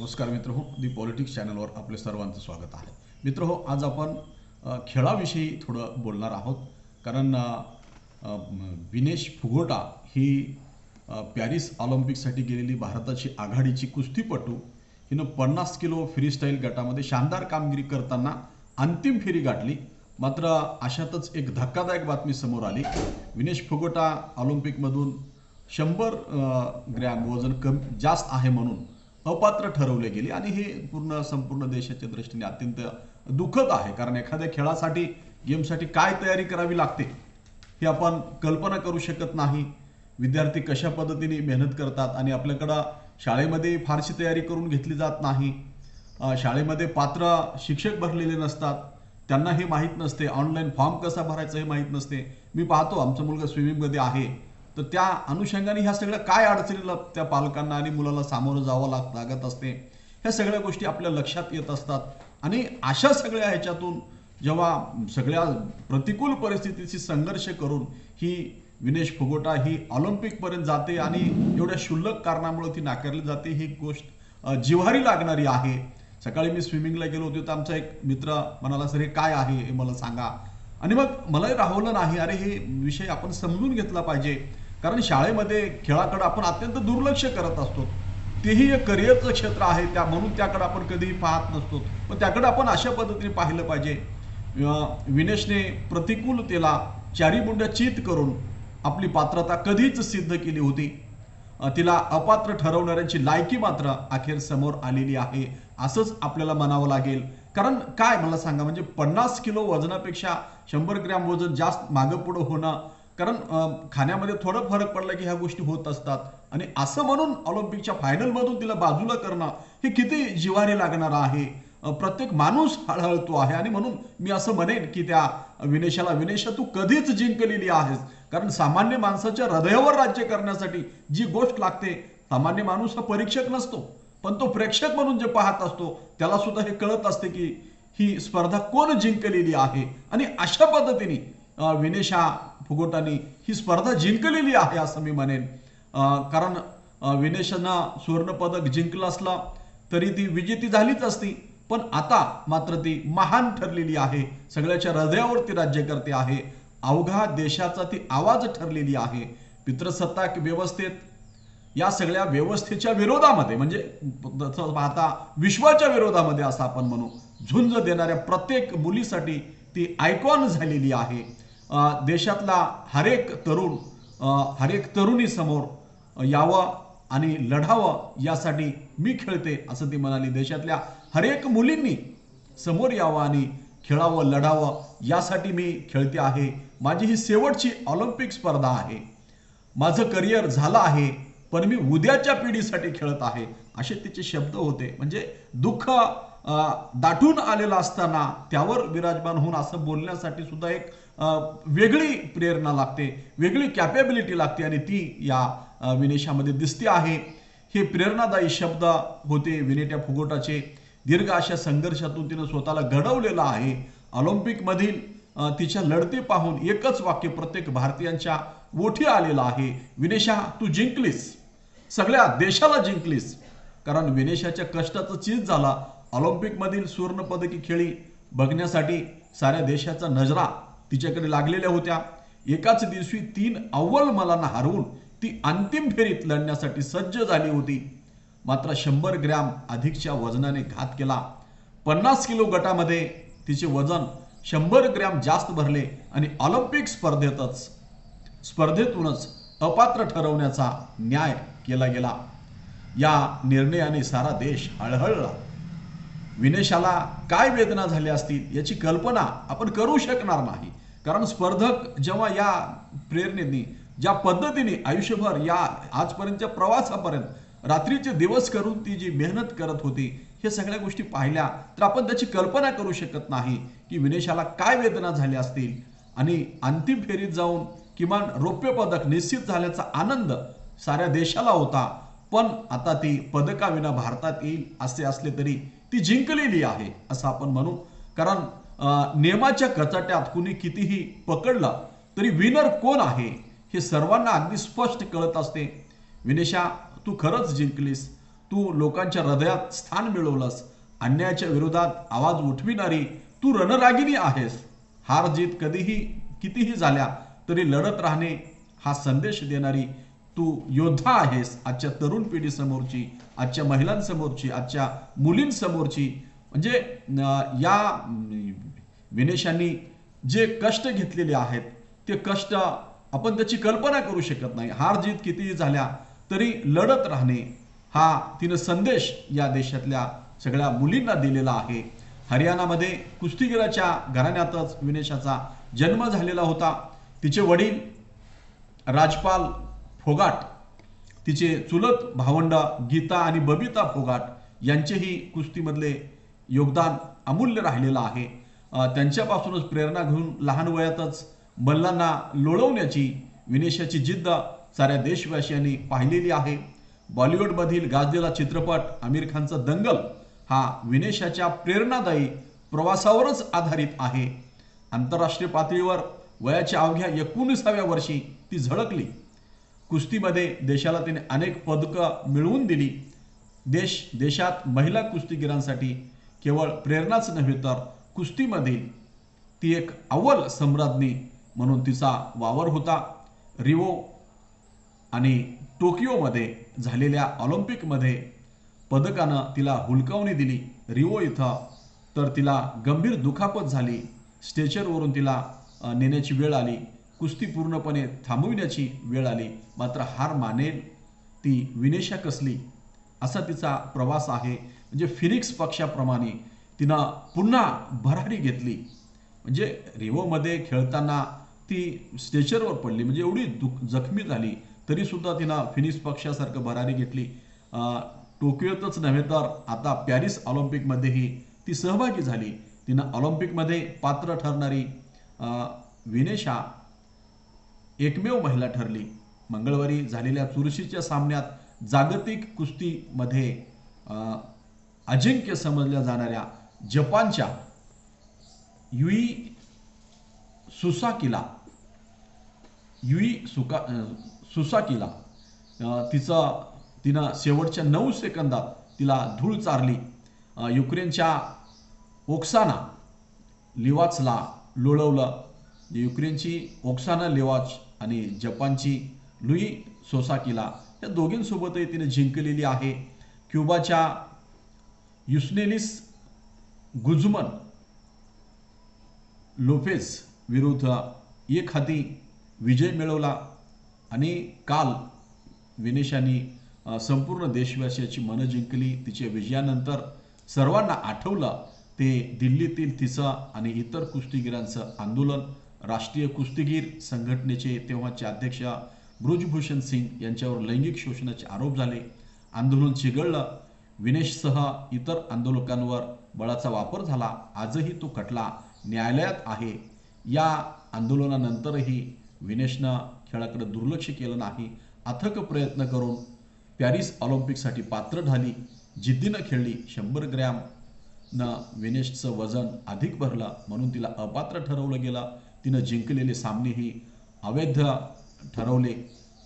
नमस्कार मित्र हो दी पॉलिटिक्स चॅनलवर आपले सर्वांचं स्वागत आहे. मित्र हो आज आपण खेळाविषयी थोडं बोलणार आहोत. कारण विनेश फुगोटा ही पॅरिस ऑलिम्पिकसाठी गेलेली भारताची आघाडीची कुस्तीपटू. हिनं पन्नास किलो फ्रीस्टाईल गटामध्ये शानदार कामगिरी करताना अंतिम फेरी गाठली. मात्र अशातच एक धक्कादायक बातमी समोर आली. विनेश फुगोटा ऑलिम्पिकमधून शंभर ग्रॅम वजन कम जास्त आहे म्हणून अपात्र ठरवले गेले आणि हे पूर्ण संपूर्ण देशाच्या दृष्टीने अत्यंत दुःखद आहे. कारण एखाद्या खेळासाठी गेमसाठी काय तयारी करावी लागते हे आपण कल्पना करू शकत नाही. विद्यार्थी कशा पद्धतीने मेहनत करतात आणि आपल्याकडं शाळेमध्ये फारशी तयारी करून घेतली जात नाही. शाळेमध्ये पात्र शिक्षक भरलेले नसतात. त्यांना हे माहीत नसते. ऑनलाईन फॉर्म कसा भरायचा हे माहीत नसते. मी पाहतो आमचा मुलगा स्विमिंगमध्ये आहे. तर त्या अनुषंगाने ह्या सगळ्या काय अडचणीला त्या पालकांना आणि मुलाला सामोरं जावं लाग लागत असते. ह्या सगळ्या गोष्टी आपल्या लक्षात येत असतात. आणि अशा सगळ्या ह्याच्यातून जेव्हा सगळ्या प्रतिकूल परिस्थितीशी संघर्ष करून ही विनेश फुगोटा ही ऑलिम्पिकपर्यंत जाते आणि एवढ्या क्षुल्लक कारणामुळे ती नाकारली जाते ही गोष्ट जिव्हारी लागणारी आहे. सकाळी मी स्विमिंगला गेलो होतो. तर आमचा एक मित्र म्हणाला सर हे काय आहे? हे मला सांगा. आणि मग मलाही राहवलं नाही. अरे हे विषय आपण समजून घेतला पाहिजे. कारण शाळेमध्ये खेळाकडे आपण अत्यंत दुर्लक्ष करत असतो. तेही एक करिअरचं क्षेत्र आहे त्या म्हणून त्याकडे आपण कधीही पाहत नसतो. पण त्याकडे आपण अशा पद्धतीने पाहिलं पाहिजे. विनेशने प्रतिकूलतेला चारी चित करून आपली पात्रता कधीच सिद्ध केली होती. तिला अपात्र ठरवणाऱ्यांची लायकी मात्र अखेर समोर आलेली आहे असंच आपल्याला म्हणावं लागेल. कारण काय मला सांगा म्हणजे पन्नास किलो वजनापेक्षा शंभर ग्रॅम वजन जास्त मागं पुढं होणं कारण खाण्यामध्ये थोडं फरक पडला की ह्या गोष्टी होत असतात. आणि असं म्हणून ऑलिम्पिकच्या फायनलमधून तिला बाजूला करणं हे किती जिवारी लागणार आहे. प्रत्येक माणूस हळहळतो आहे. आणि म्हणून मी असं म्हणेन की त्या विनेशाला विनेशा तू कधीच जिंकलेली आहेस. कारण सामान्य माणसाच्या हृदयावर राज्य करण्यासाठी जी गोष्ट लागते सामान्य माणूस हा परीक्षक नसतो. पण तो प्रेक्षक म्हणून जे पाहत असतो त्याला सुद्धा हे कळत असते की ही स्पर्धा कोण जिंकलेली आहे. आणि अशा पद्धतीने विनेशा फुगोटानी ही स्पर्धा जिंकलेली आहे असं मी म्हणेन. कारण विनेशांना सुवर्णपदक जिंकलं असला तरी ती विजेती झालीच असती. पण आता मात्र ती महान ठरलेली आहे. सगळ्याच्या हृदयावरती राज्य करते आहे. अवघा देशाचा ती आवाज ठरलेली आहे. पितृसत्ताक व्यवस्थेत या सगळ्या व्यवस्थेच्या विरोधामध्ये म्हणजे तसं पाहता विश्वाच्या विरोधामध्ये असं आपण म्हणू झुंज देणाऱ्या प्रत्येक मुलीसाठी ती आयकॉन झालेली आहे. देशातला हरेक तरुण हरेक तरुणी समोर यावं आणि लढावं यासाठी मी खेळते असं ती म्हणाली. देशातल्या हरेक मुलींनी समोर यावं आणि खेळावं लढावं यासाठी मी खेळते आहे. माझी ही शेवटची ऑलिम्पिक स्पर्धा आहे. माझं करिअर झालं आहे पण मी उद्याच्या पिढीसाठी खेळत आहे असे तिचे शब्द होते. म्हणजे दुःख दाटून आलेलं असताना त्यावर विराजमान होऊन असं बोलण्यासाठी सुद्धा एक वेगळी प्रेरणा लागते वेगळी कॅपेबिलिटी लागते आणि ती या विनेशामध्ये दिसते आहे. हे प्रेरणादायी शब्द होते विनेट्या फुगोटाचे. दीर्घ अशा संघर्षातून तिनं स्वतःला घडवलेलं आहे. ऑलिम्पिकमधील तिच्या लढते पाहून एकच वाक्य प्रत्येक भारतीयांच्या ओठी आलेलं आहे. विनेशा तू जिंकलीस. सगळ्या देशाला जिंकलीस. कारण विनेशाच्या कष्टाचं चीज झाला. ऑलिम्पिकमधील सुवर्णपदकी खेळी बघण्यासाठी साऱ्या देशाचा नजरा तिच्याकडे लागलेल्या होत्या. एकाच दिवशी तीन अव्वल मलांना हरवून ती अंतिम फेरीत लढण्यासाठी सज्ज झाली होती. मात्र शंभर ग्रॅम अधिकच्या वजनाने घात केला. पन्नास किलो गटामध्ये तिचे वजन शंभर ग्रॅम जास्त भरले आणि ऑलिम्पिक स्पर्धेतच स्पर्धेतूनच अपात्र ठरवण्याचा न्याय केला गेला. या निर्णयाने सारा देश हळहळला. विनेशाला काय वेदना झाल्या असतील याची कल्पना आपण करू शकणार नाही. कारण स्पर्धक जेव्हा या प्रेरणेने ज्या पद्धतीने आयुष्यभर या आजपर्यंतच्या प्रवासापर्यंत रात्रीचे दिवस करून ती जी मेहनत करत होती हे सगळ्या गोष्टी पाहिल्या तर आपण त्याची कल्पना करू शकत नाही की विनेशाला काय वेदना झाल्या असतील. आणि अंतिम फेरीत जाऊन किमान रौप्य पदक निश्चित झाल्याचा आनंद साऱ्या देशाला होता. पण आता ती पदकाविना भारतात येईल असे असले तरी ती जिंकलेली आहे असं आपण म्हणू. कारण नियमाच्या कचाट्यात कुणी कितीही पकडलं तरी विनर कोण आहे हे सर्वांना अगदी स्पष्ट कळत असते. विनेशा तू खरंच जिंकलीस. तू लोकांच्या हृदयात स्थान मिळवलंस. अन्यायाच्या विरोधात आवाज उठविणारी तू रणरागिनी आहेस. हार जीत कधीही कितीही झाल्या तरी लढत राहणे हा संदेश देणारी तू योद्धा आहेस आजच्या तरुण पिढीसमोरची आजच्या महिलांसमोरची आजच्या मुलींसमोरची. म्हणजे या विनेशांनी जे कष्ट घेतलेले आहेत ते कष्ट आपण त्याची कल्पना करू शकत नाही. हार जीत कितीही झाल्या तरी लढत राहणे हा तिनं संदेश या देशातल्या सगळ्या मुलींना दिलेला आहे. हरियाणामध्ये कुस्तीगिराच्या घराण्यातच विनेशाचा जन्म झालेला होता. तिचे वडील राजपाल फोगाट तिचे चुलत भावंड गीता आणि बबिता फोगाट यांचेही कुस्तीमधले योगदान अमूल्य राहिलेलं आहे. त्यांच्यापासूनच प्रेरणा घेऊन लहान वयातच मल्लांना लोळवण्याची विनेशाची जिद्द साऱ्या देशवासियांनी पाहिलेली आहे. बॉलिवूडमधील गाजलेला चित्रपट आमिर खानचा दंगल हा विनेशाच्या प्रेरणादायी प्रवासावरच आधारित आहे. आंतरराष्ट्रीय पातळीवर वयाच्या अवघ्या एकोणीसाव्या वर्षी ती झळकली. कुस्तीमध्ये देशाला तिने अनेक पदकं मिळवून दिली. देश देशात महिला कुस्तीगिरांसाठी केवळ प्रेरणाच नव्हे तर कुस्तीमधील ती एक अव्वल सम्राज्ञी म्हणून तिचा वावर होता. रिओ आणि टोकियोमध्ये झालेल्या ऑलिम्पिकमध्ये पदकानं तिला हुलकावणी दिली. रिओ इथं तर तिला गंभीर दुखापत झाली. स्टेचरवरून तिला नेण्याची वेळ आली. कुस्ती पूर्णपणे थांबविण्याची वेळ आली. मात्र हार मानेल ती विनेशा कसली? असा तिचा प्रवास आहे. म्हणजे फिनिक्स पक्षाप्रमाणे तिनं पुन्हा भरारी घेतली. म्हणजे रिवोमध्ये खेळताना ती स्टेचरवर पडली. म्हणजे एवढी दुख जखमी झाली. तरीसुद्धा तिनं फिनिक्स पक्षासारखं भरारी घेतली. टोकियोतच नव्हे तर आता पॅरिस ऑलिम्पिकमध्येही ती सहभागी झाली. तिनं ऑलिम्पिकमध्ये पात्र ठरणारी विनेशा एकमेव महिला ठरली. मंगळवारी झालेल्या चुरशीच्या सामन्यात जागतिक कुस्तीमध्ये अजिंक्य समजल्या जाणाऱ्या जपानच्या युई सुसाकीला युई सुका सुसाकिला सुसाकीला तिचा तिनं शेवटच्या नऊ सेकंदात तिला धूळ चारली. युक्रेनच्या ओक्साना लिवाचला लोळवलं. युक्रेनची ओक्साना लेवाच आणि जपानची लुई सोसाकिला या दोघींसोबतही तिने जिंकलेली आहे. क्युबाच्या युस्नेलिस गुजमन लोफेस विरुद्ध एक हाती विजय मिळवला आणि काल विनेशाने संपूर्ण देशवासियाची मनं जिंकली. तिच्या विजयानंतर सर्वांना आठवलं ते दिल्लीतील तिचं आणि इतर कुस्तीगिरांचं आंदोलन. राष्ट्रीय कुस्तीगीर संघटनेचे तेव्हाचे अध्यक्ष ब्रुजभूषण सिंग यांच्यावर लैंगिक शोषणाचे आरोप झाले. आंदोलन चिघळलं. विनेशसह इतर आंदोलकांवर बळाचा वापर झाला. आजही तो खटला न्यायालयात आहे. या आंदोलनानंतरही विनेशनं खेळाकडे दुर्लक्ष केलं नाही. अथक प्रयत्न करून पॅरिस ऑलिम्पिकसाठी पात्र झाली जिद्दीनं खेळली. शंभर ग्रॅम न विनेशचं वजन अधिक भरलं म्हणून तिला अपात्र ठरवलं गेलं. तिनं जिंकलेले सामनेही अवैध ठरवले.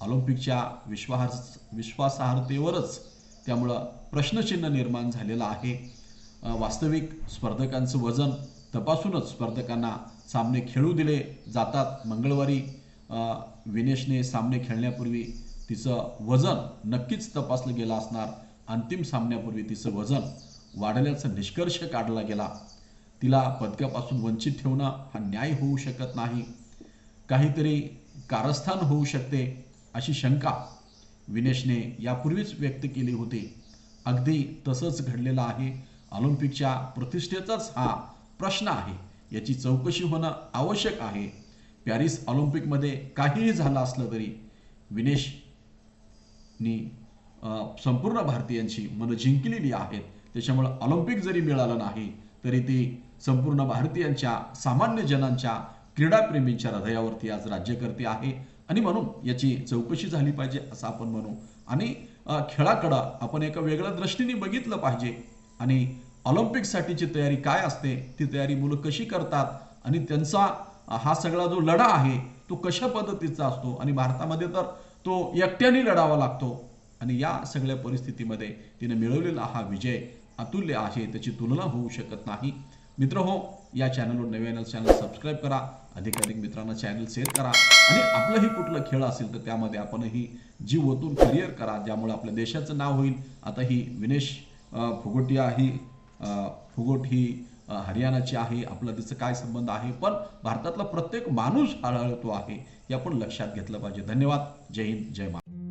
ऑलिम्पिकच्या विश्वास विश्वासार्हतेवरच त्यामुळं प्रश्नचिन्ह निर्माण झालेलं आहे. वास्तविक स्पर्धकांचं वजन तपासूनच स्पर्धकांना सामने खेळू दिले जातात. मंगळवारी विनेशने सामने खेळण्यापूर्वी तिचं वजन नक्कीच तपासलं गेलं असणार. अंतिम सामन्यापूर्वी तिचं वजन वाढल्याचा निष्कर्ष काढला गेला. तिला पदकापासून वंचित ठेवणं हा न्याय होऊ शकत नाही. काहीतरी कारस्थान होऊ शकते अशी शंका विनेशने यापूर्वीच व्यक्त केली होती. अगदी तसंच घडलेलं आहे. ऑलिम्पिकच्या प्रतिष्ठेचाच हा प्रश्न आहे. याची चौकशी होणं आवश्यक आहे. पॅरिस ऑलिम्पिकमध्ये काहीही झालं असलं तरी विनेशनी संपूर्ण भारतीयांची मनं जिंकलेली आहेत. त्याच्यामुळं ऑलिम्पिक जरी मिळालं नाही तरी ती संपूर्ण भारतीयांच्या सामान्य जनांच्या क्रीडाप्रेमींच्या हृदयावरती आज राज्यकर्ते आहे. आणि म्हणून याची चौकशी झाली पाहिजे असं आपण म्हणू. आणि खेळाकडं आपण एका वेगळ्या दृष्टीने बघितलं पाहिजे. आणि ऑलिम्पिकसाठीची तयारी काय असते ती तयारी मुलं कशी करतात आणि त्यांचा हा सगळा जो लढा आहे तो कशा पद्धतीचा असतो? आणि भारतामध्ये तर तो एकट्याने लढावा लागतो. आणि या सगळ्या परिस्थितीमध्ये तिने मिळवलेला हा विजय अतुल्य आहे त्याची तुलना होऊ शकत नाही. मित्र हो या चॅनलवर नवीन चॅनल सबस्क्राईब करा अधिकाधिक मित्रांना चॅनल शेअर करा आणि आपलंही कुठलं खेळ असेल तर त्यामध्ये आपणही जीव ओतून करिअर करा ज्यामुळे आपल्या देशाचं नाव होईल. आता ही विनेश फुगोटिया ही फुगोट ही हरियाणाची आहे आपला तिचं काय संबंध आहे? पण भारतातला प्रत्येक माणूस हळहळतो आहे हे आपण लक्षात घेतलं पाहिजे. धन्यवाद. जय हिंद जय महाराज